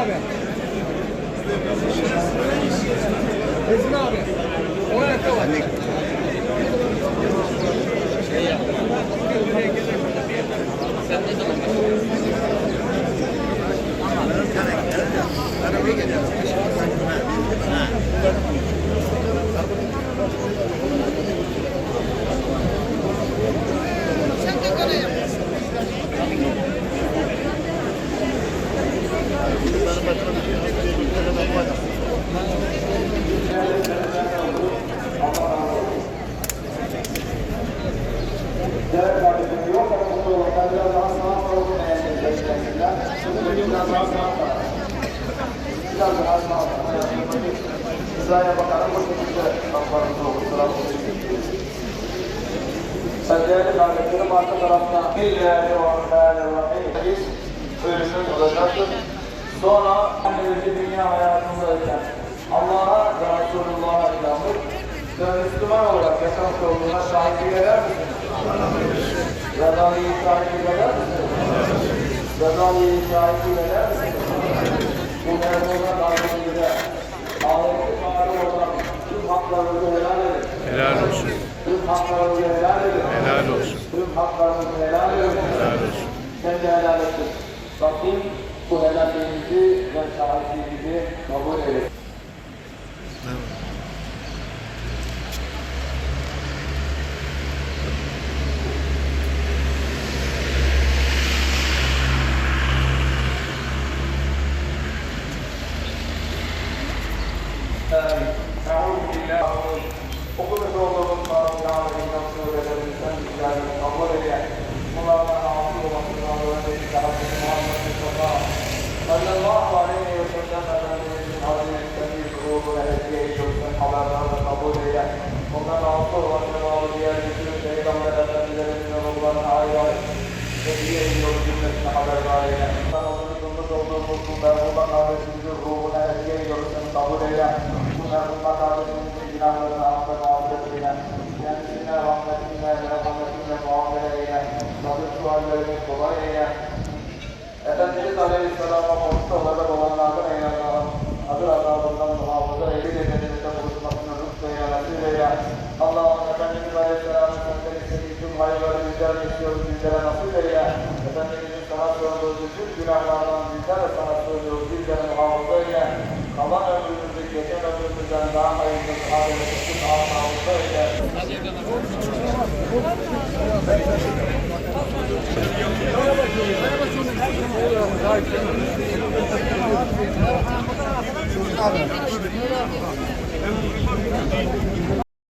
abi. Ezgin abi. Oraya kadar. Ben biraz daha sağa olsun eğer beklersinler. Biraz daha sağa sola. Biraz daha sağa sola. Hizaya bakalım bu şekilde kaplarımız olur. Sıra Ben değerli kardeşlerim arka tarafta Bismillahirrahmanirrahim. Hadis ölümün olacaktır. Sonra annemizi dünya hayatındayken Allah'a ve Resulullah'a inandık ve Müslüman olarak yaşamış olduğuna şahitlik eder misiniz? Vedali'yi şahitlik eder misiniz? Vedali'yi şahitlik eder misiniz? Bu merhumun kalbinde ahireti fare olan tüm haklarınızı helal edin. Helal olsun. Tüm haklarınızı helal edin. Helal olsun. Tüm haklarınızı helal edin. Helal olsun. Sen de helal ettin. Rabbim bu helalliğimizi ve şahitliğimizi kabul eylesin. Euzu billahi Okumuş olduğumuz Faruk Dağlı'nın nasıl öğrenimizden bizlerini kabul eden bunlardan altı olmasından öğrenmiş Rabbim Muhammed Mustafa sallallahu aleyhi ve sellem Efendimizin hazretleri ruhuna hediye ediyorsun haberlerle kabul eden ondan altı olmasından bağlı diğer bütün peygamber efendilerimizin ruhlarına ayrı hediye ediyoruz cümlesine haberdar eden. Allah'ın yıldız olduğumuz bu merhuba kardeşimizin ruhuna hediye ediyorsun kabul eden. Bu merhuman kardeşimizin günahlarını affet, mağfiret eyle. Kendisine rahmetinle, merhametinle muamele eyle. Sabır suallerini kolay eyle. Efendimiz Aleyhisselam'a komşu olarak olanlardan eyle Allah'ım. Adı azabından muhafaza eyle. Cennetimizde buluşmasını lütfeyle, nasip eyle. Allah'ım Efendimiz Aleyhisselam'ın senden istediği tüm hayırları bizler istiyoruz, bizlere nasip eyle. Efendimizin sana sorduğu bütün günahlardan bizler de sana söylüyoruz, bizlere muhafaza eyle. Kalan ömrümüzü, geçen ömrümüzden daha